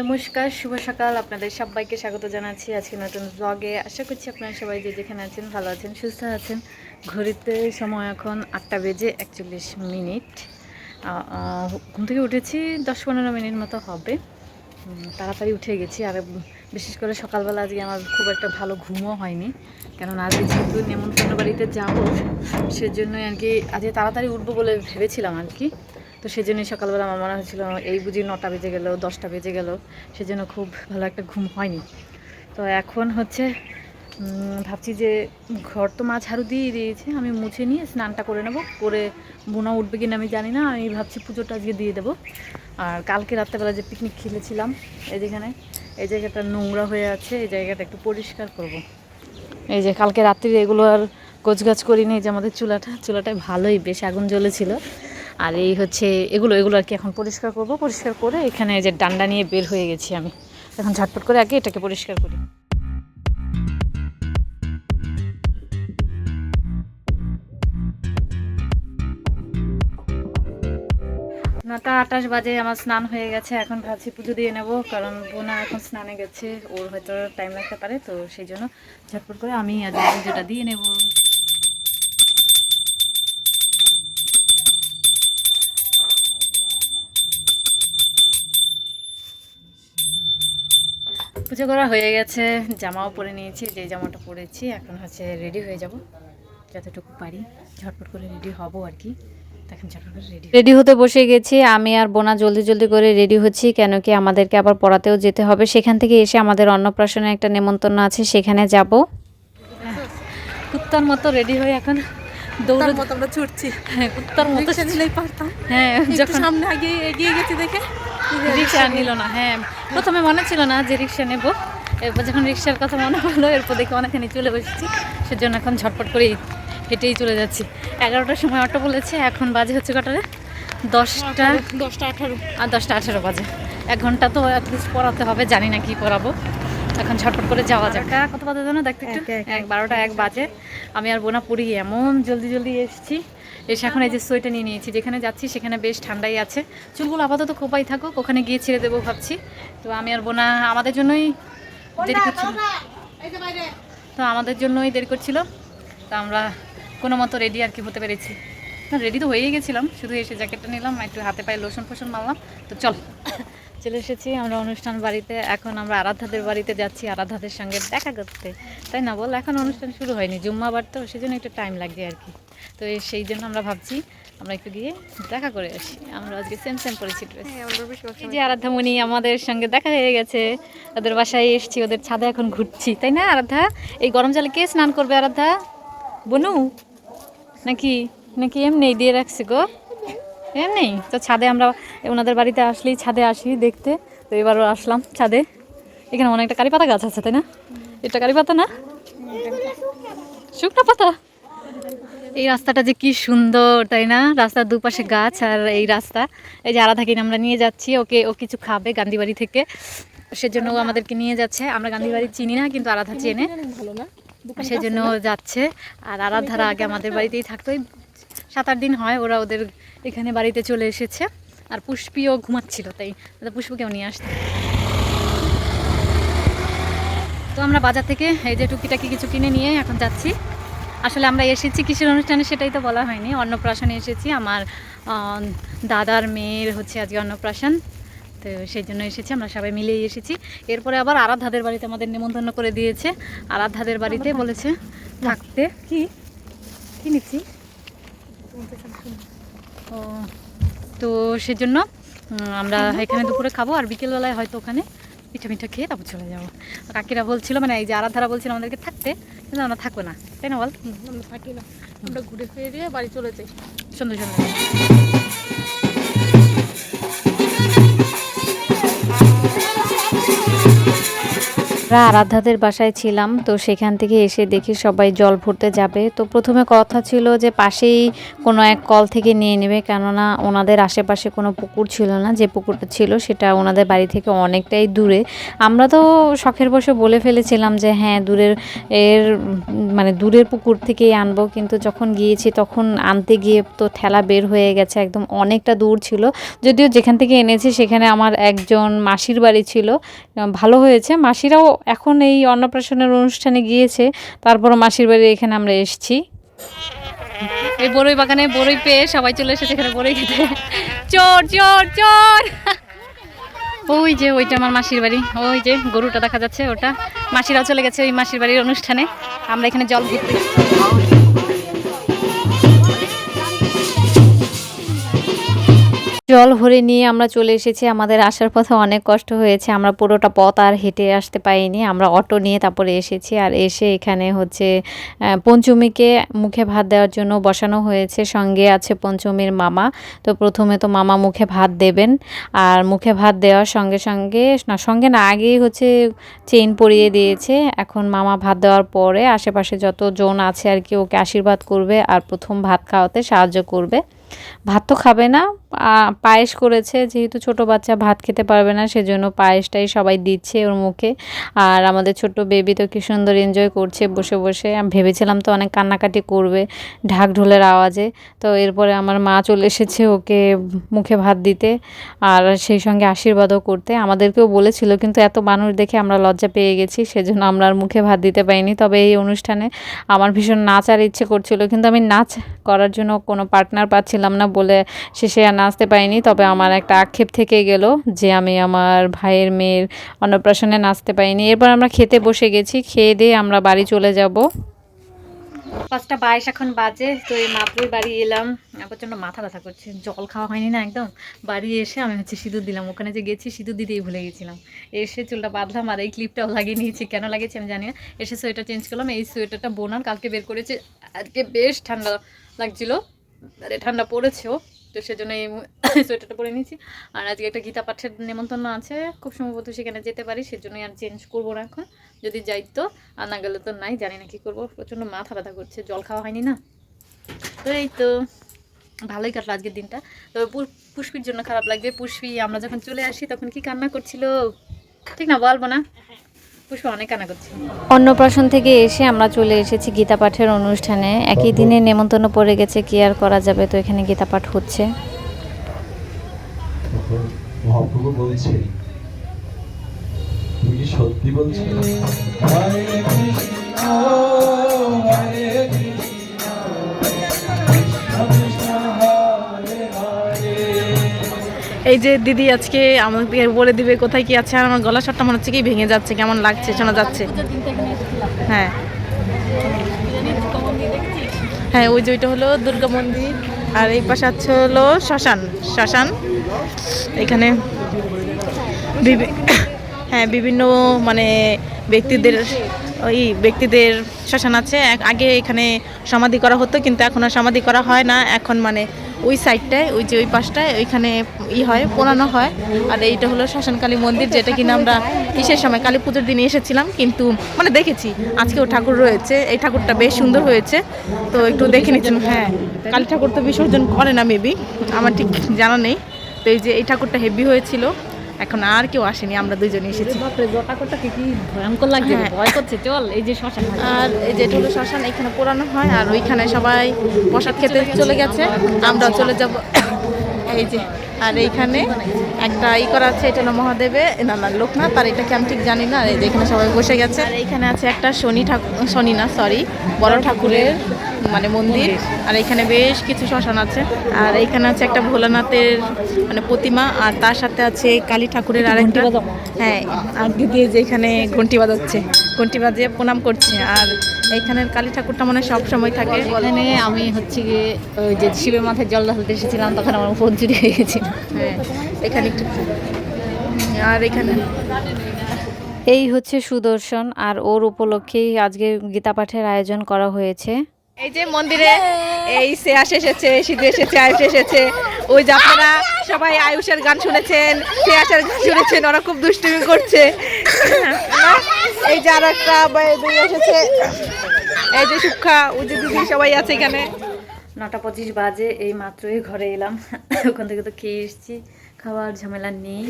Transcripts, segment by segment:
নমস্কার, শুভ সকাল। আপনাদের সবাইকে স্বাগত জানাচ্ছি আজকে নতুন ব্লগে আশা করছি আপনারা সবাই যে যেখানে আছেন, ভালো আছেন, সুস্থ আছেন। ঘড়িতে সময় এখন আটটা বেজে একচল্লিশ মিনিট। ঘুম থেকে উঠেছি, দশ পনেরো মিনিট মতো হবে। তাড়াতাড়ি উঠে গেছি। আর বিশেষ করে সকালবেলা আজকে আমার খুব একটা ভালো ঘুমও হয়নি। কেননা আজকে যেহেতু নেমন্তন্ন বাড়িতে যাব, সেজন্যই আর কি আজকে তাড়াতাড়ি উঠবো বলে ভেবেছিলাম আর কি তো সেজন্যই সকালবেলা আমার মনে হয়েছিল, এই বুঝি নটা বেজে গেল, দশটা বেজে গেল, সেজন্য খুব ভালো একটা ঘুম হয়নি। তো এখন হচ্ছে ভাবছি যে ঘর তো মা ঝাড়ু দিয়ে দিয়েছে, আমি মুছে নিয়ে স্নানটা করে নেব, করে বোনা উঠবে কিনা আমি জানি না, আমি ভাবছি পুজোটা আজকে দিয়ে দেবো। আর কালকে রাত্রেবেলা যে পিকনিক খেলেছিলাম, এই যেখানে এই জায়গাটা নোংরা হয়ে আছে, এই জায়গাটা একটু পরিষ্কার করব। এই যে কালকে রাত্রিরে এগুলো আর গোছগাছ করিনি যে আমাদের চুলাটা, চুলাটায় ভালোই বেশ আগুন জ্বলেছিল। আর এই হচ্ছে এগুলো এগুলো আর কি এখন পরিষ্কার করব। পরিষ্কার করে এখানে যে ডান্ডা নিয়ে বের হয়ে গেছি আমি। এখন ঝটপট করে আগে এটাকে পরিষ্কার করি। নটা আটাশ বাজে, আমার স্নান হয়ে গেছে। এখন ভাবছি পুজো দিয়ে নেব, কারণ বোনা এখন স্নানে গেছে। ওর হয়তো টাইম লাগতে পারে, তো সেই জন্য ঝটপট করে আমি আজ পুজোটা দিয়ে নেব। পুজো করা হয়ে গেছে জামাও পরে নিয়েছি যে জামাটা পরেছি এখন হচ্ছে রেডি হয়ে যাব। যতটুকু পারি ঝটপট করে রেডি হব আর কি। রেডি রেডি হতে বসে গেছি আমি আর বোনা জলদি জলদি করে রেডি হচ্ছি কেন কি আমাদেরকে আবার পড়াতেও যেতে হবে। সেখান থেকে এসে আমাদের অন্নপ্রাশনে একটা নেমন্তন্ন আছে সেখানে যাব। কুত্তার মতো রেডি হয়ে এখন দৌড়ে মতো আমরা ছুটছি। হ্যাঁ কুত্তার মতো পারতাম। হ্যাঁ যখন সামনে আগে এগিয়ে গেছি দেখে। রিক্সা নিল না। হ্যাঁ। প্রথমে মনে ছিল না যে রিক্সা নেব। এরপর যখন রিক্সার কথা মনে হলো এরপর দেখে অনেকখানি চলে বসেছি। সেজন্য এখন ঝটপট করেই হেঁটেই চলে যাচ্ছি। এগারোটার সময় অটো বলেছে এখন বাজে হচ্ছে কটারে? দশটা দশটা আঠারো। আর দশটা আঠারো বাজে। এক ঘণ্টা তো অ্যাটলিস্ট পড়াতে হবে জানি না কি পড়াবো। এখন ঝটপট করে যাওয়া যাক। কত বাজে জানো? দেখতে এক বারোটা এক। বাজে। আমি আর বোনা পুরি এমন জলদি জলদি এসেছি এসে এখন এই যে সোয়েটার নিয়ে নিয়েছি যেখানে যাচ্ছি সেখানে বেশ ঠান্ডাই আছে। চুলগুলো আপাতত খোপাই থাকুক ওখানে গিয়ে ছেড়ে দেবো ভাবছি। তো আমি আর বোনা আমাদের জন্যই দেরি করছিল। তো আমাদের জন্যই দেরি করছিল। তো আমরা কোনো মতো রেডি আর কি হতে পেরেছি। না রেডি তো হয়েই গেছিলাম শুধু এসে জ্যাকেটটা নিলাম একটু হাতে পায়ে লোশন ফোশন মারলাম। তো চল। চলে এসেছি আমরা অনুষ্ঠান বাড়িতে। এখন আমরা আরাধ্যাদের বাড়িতে যাচ্ছি আরাধ্যাদের সঙ্গে দেখা করতে। তাই না বল? এখন অনুষ্ঠান শুরু হয়নি জুম্মাবার তো সেই জন্য একটু টাইম লাগবে আর কি। তো সেই জন্য আমরা ভাবছি আমরা একটু গিয়ে দেখা করে আসি। আমরা আজকে সেম সেম পরেছি ড্রেস যে আরাধ্যামণি আমাদের সঙ্গে দেখা হয়ে গেছে। ওদের বাসায় এসেছি ওদের ছাদে এখন ঘুরছি। তাই না আরাধ্যা? এই গরম জলে কে স্নান করবে আরাধ্যা? বনু? নাকি নাকি এমনি দিয়ে রাখছি গো? এমনি? তো ছাদে আমরা ওনাদের বাড়িতে আসলেই ছাদে আসি দেখতে। তো এবারও আসলাম ছাদে। এখানে অনেকটা কারি পাতা গাছ আছে তাই না? এটা কারি পাতা না? শুকনো পাতা? এই রাস্তাটা যে কি সুন্দর, তাই না? রাস্তার দুপাশে গাছ আর এই রাস্তা। এই যে আরাধাকে আমরা নিয়ে যাচ্ছি, ওকে ও কিছু খাবে গান্ধীবাড়ি থেকে। সেজন্য ও আমাদেরকে নিয়ে যাচ্ছে। আমরা গান্ধীবাড়ি চিনি না, কিন্তু আরাধা চেনে। সেজন্য যাচ্ছে। আর আরাধারা আগে আমাদের বাড়িতেই থাকতো। সাত আট দিন হয় ওরা ওদের এখানে বাড়িতে চলে এসেছে। আর পুষ্পিও ঘুমাচ্ছিল, তাই পুষ্পকেও নিয়ে আসতো। তো আমরা বাজার থেকে এই যে টুকিটাকি কিছু কিনে নিয়ে এখন যাচ্ছি। আসলে আমরা এসেছি কিসের অনুষ্ঠানে সেটাই তো বলা হয়নি। অন্নপ্রাশনে এসেছি আমার দাদার মেয়ের হচ্ছে আজকে অন্নপ্রাশন। তো সেই জন্য এসেছি আমরা সবাই মিলেই এসেছি। এরপরে আবার আরাধ্যাদের বাড়িতে আমাদের নিমন্ত্রণ করে দিয়েছে। আরাধ্যাদের বাড়িতে বলেছে থাকতে। কি? কি নিচ্ছি? ও তো সেজন্য আমরা এখানে দুপুরে খাব আর বিকেলবেলায় হয়তো ওখানে। মিঠা খেয়ে তারপর চলে যাব। কাকিরা বলছিল মানে এই যে আরাধারা বলছিল আমাদেরকে থাকতে কিন্তু আমরা থাকব না। তাই না বল? আমরা থাকি না। আমরা ঘুরে ফিরে দিয়ে বাড়ি চলে যাই। সুন্দর সুন্দর আমরা আরাধ্যাদের বাসায় ছিলাম, তো সেখান থেকে এসে দেখি সবাই জল ভরতে যাবে। তো প্রথমে কথা ছিল যে পাশেই কোনো এক কল থেকে নিয়ে নেবে, কেননা ওনাদের আশেপাশে কোনো পুকুর ছিল না। যে পুকুরটা ছিল সেটা ওনাদের বাড়ি থেকে অনেকটাই দূরে। আমরা তো শখের বসে বলে ফেলেছিলাম যে হ্যাঁ দূরের এর মানে দূরের পুকুর থেকেই আনব। কিন্তু যখন গিয়েছি তখন আনতে গিয়ে তো ঠেলা বের হয়ে গেছে, একদম অনেকটা দূর ছিল। যদিও যেখান থেকে এনেছি সেখানে আমার একজন মাসির বাড়ি ছিল। ভালো হয়েছে, মাসিরাও এখন এই অন্নপ্রাশনের অনুষ্ঠানে গিয়েছে তারপর মাসির বাড়ি এখানে আমরা এসেছি। এই বড়ই বাগানে বড়ই পেয়ে সবাই চলে এসেছে এখানে বড়ই খেতে। চোর চোর চোর! ওই যে, ওইটা আমার মাসির বাড়ি। ওই যে, গরুটা দেখা যাচ্ছে ওটা। মাসিরাও চলে গেছে ওই মাসির বাড়ির অনুষ্ঠানে। আমরা এখানে জল ঘুরতে জল ভরে নিয়ে আমরা চলে এসেছি। আমাদের আসার পথে অনেক কষ্ট হয়েছে। আমরা পুরোটা পথ আর হেঁটে আসতে পারিনি। আমরা অটো নিয়ে তারপরে এসেছি আর এসে এখানে হচ্ছে পঞ্চমীকে মুখে ভাত দেওয়ার জন্য বসানো হয়েছে। সঙ্গে আছে পঞ্চমীর মামা। তো প্রথমে তো মামা মুখে ভাত দেবেন। আর মুখে ভাত দেওয়ার সঙ্গে সঙ্গে, না সঙ্গে না, আগেই হচ্ছে চেইন পরিয়ে দিয়েছে। এখন মামা ভাত দেওয়ার পরে আশেপাশে যত জন আছে আর কি, ওকে আশীর্বাদ করবে আর প্রথম ভাত খাওয়াতে সাহায্য করবে। ভাত তো খাবে না। পায়েস করেছে, যেহেতু ছোট বাচ্চা ভাত খেতে পারবে না, সেজন্য পায়েসটাই সবাই দিচ্ছে ওর মুখে। আর আমাদের ছোট্ট বেবি তো কি সুন্দর এনজয় করছে বসে বসে। আমি ভেবেছিলাম তো অনেক কান্নাকাটি করবে ঢাক ঢোলের আওয়াজে। তো এরপরে আমার মা চলে এসেছে ওকে মুখে ভাত দিতে আর সেই সঙ্গে আশীর্বাদও করতে। আমাদেরকেও বলেছিল, কিন্তু এত মানুষ দেখে আমরা লজ্জা পেয়ে গেছি, সেজন্য আমরা আর মুখে ভাত দিতে পারিনি। তবে এই অনুষ্ঠানে আমার ভীষণ নাচার ইচ্ছে করছিল, কিন্তু আমি নাচ করার জন্য কোনো পার্টনার পাচ্ছিলাম না বলে শেষে আর নাচতে পারিনি। তবে আমার একটা আক্ষেপ থেকে গেল যে আমি আমার ভাইয়ের মেয়ের অন্নপ্রাশনে নাচতে পারিনি। এরপর আমরা খেতে বসে গেছি। খেয়ে দিয়ে আমরা বাড়ি চলে যাব। পাঁচটা বাইশ এখন বাজে, তো এই মাত্রই বাড়ি এলাম। প্রচণ্ড মাথা ব্যথা করছে। জল খাওয়া হয়নি না একদম। বাড়ি এসে আমি হচ্ছে সিঁদুর দিলাম। ওখানে যে গেছি, সিঁদুর দিতেই ভুলে গেছিলাম। এসে চুলটা বাঁধলাম আর এই ক্লিপটাও লাগিয়ে নিয়েছি কেন লাগিয়েছি আমি জানি না। এসে সোয়েটার চেঞ্জ করলাম। এই সোয়েটারটা বোনার কালকে বের করেছে। আজকে বেশ ঠান্ডা লাগছিল। আরে ঠান্ডা পড়েছেও তো সেজন্য এই সোয়েটারটা পরে নিয়েছি। আর আজকে একটা গীতা পাঠের নেমন্তন্ন আছে, খুব সম্ভবত সেখানে যেতে পারি, সেজন্যই আর চেঞ্জ করব না এখন। যদি যাই তো, আর না গেলে তো নাই, জানি না কি করব। প্রচণ্ড মাথা ব্যথা করছে, জল খাওয়া হয়নি না? তো এই তো, ভালোই কাটলো আজকের দিনটা। তবে পুষ্পির জন্য খারাপ লাগবে। পুষ্পি, আমরা যখন চলে আসি, তখন কি কান্না করছিল? ঠিক না, বলব না? পুষ্পি অনেক অন্নপ্রাশন থেকে এসে আমরা চলে এসেছি গীতা পাঠের অনুষ্ঠানে। একই দিনে নেমন্তন্ন পড়ে গেছে কি আর করা যাবে তো এখানে গীতা পাঠ হচ্ছে। মহাপ্রভু বলছে তুমি কি সত্যি বলছো? হরে কৃষ্ণ হরে কৃষ্ণ কৃষ্ণ। এই যে দিদি আজকে আমাকে বলে দিবে কোথায় কি আছে আর আমার গলা শটটা মনে হচ্ছে কি ভেঙে যাচ্ছে কেমন লাগছে শোনা যাচ্ছে। হ্যাঁ। হ্যাঁ ওই যে ওইটা হলো দুর্গা মন্দির আর এই পাশে আছে হলো শ্মশান শ্মশান। এখানে হ্যাঁ বিভিন্ন মানে ব্যক্তিদের ওই ব্যক্তিদের শ্মশান আছে। আগে এখানে সমাধি করা হতো কিন্তু এখন আর সমাধি করা হয় না। এখন মানে ওই সাইডটায়, ওই যে ওই পাশটায়, ওইখানে ই হয়, পোড়ানো হয়। আর এইটা হলো শ্মশানকালী মন্দির, যেটা কিনা আমরা কিসের সময়, কালী পুজোর দিনে এসেছিলাম, কিন্তু মানে দেখেছি, আজকেও ঠাকুর রয়েছে, এই ঠাকুরটা বেশ সুন্দর হয়েছে। তো একটু দেখে নিচ্ছেন হ্যাঁ কালী ঠাকুর তো বিসর্জন করে না মেবি আমার ঠিক জানা নেই। তো এই যে এই ঠাকুরটা হেভি হয়েছিল এখন আর কেউ আসেনি আমরা দুজনে এসেছি। হ্যাঁ। এই যে আর এই যেটা হলো শ্মশান এখানে পোড়ানো হয় আর ওইখানে সবাই প্রসাদ খেতে চলে গেছে। আমরাও চলে যাব এই যে আর এইখানে একটা ই করা আছে এটা হলো মহাদেবে না না লোকনাথ আর এটাকে আমি ঠিক জানি না আর এই যে এখানে সবাই বসে গেছে। আর এইখানে আছে একটা শনি ঠাকুর শনি না সরি বড় ঠাকুরের মানে মন্দির। আর এখানে বেশ কিছু শ্মশান আছে। আর এইখানে আছে একটা ভোলানাথের মানে প্রতিমা আর তার সাথে আছে কালী ঠাকুরের আরেকটা হ্যাঁ আর দিদি এই যে এখানে ঘন্টি বাজাচ্ছে। ঘন্টি বাজিয়ে প্রণাম করছে। আর এইখানের কালী ঠাকুরটা মানে সব সময় থাকে। এখানে আমি হচ্ছে গিয়ে ওই যে শিবের মাথায় জল ঢালতে এসেছিলাম তখন আমার ফোন চুরি হয়ে গেছিল। হ্যাঁ এখানে একটু আর এখানে এই হচ্ছে সুদর্শন আর ওর উপলক্ষেই আজকে গীতা পাঠের আয়োজন করা হয়েছে। এই যে মন্দিরে, এই শ্রেয়াস এসেছে সিদ্ধু এসেছে আয়ুষ এসেছে ওই যে আপনারা সবাই আয়ুষের গান শুনেছেন শ্রেয়াসের গান শুনেছেন, ওরা খুব দুষ্টুমি করছে। এই যে আর একটা এসেছে এই যে সুক্ষা ওই যে দিদি সবাই আছে এখানে। নটা পঁচিশ বাজে, এই মাত্রই ঘরে এলাম। ওখান থেকে তো খেয়ে এসেছি, খাওয়ার ঝামেলা নেই।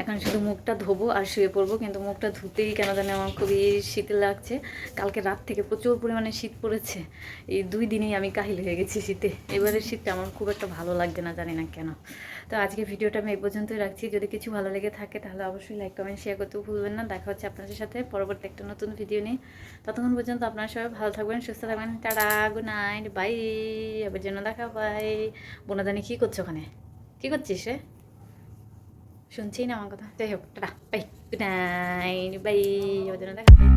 এখন শুধু মুখটা ধোবো আর শুয়ে পড়ব, কিন্তু মুখটা ধুতেই কেন জানি আমার খুবই শীত লাগছে। কালকে রাত থেকে প্রচুর পরিমাণে শীত পড়েছে। এই দুই দিনেই আমি কাহিল হয়ে গেছি শীতে। এবারে শীতটা আমার খুব একটা ভালো লাগছে না, জানি না কেন। তো আজকে ভিডিওটা আমি এই পর্যন্তই রাখছি। যদি কিছু ভালো লেগে থাকে তাহলে অবশ্যই লাইক কমেন্ট শেয়ার করতেও ভুলবেন না। দেখা হচ্ছে আপনাদের সাথে পরবর্তী একটা নতুন ভিডিও নিয়ে। ততক্ষণ পর্যন্ত আপনারা সবাই ভালো থাকবেন, সুস্থ থাকবেন। টাটা গুড নাইট বাই আবার যেন দেখা বাই বোনাদানি, কী করছ ওখানে? কী করছিস রে? শুনছি না আমার কথা। যাই হোক, tata bye good night bye আবার যেন দেখা বাই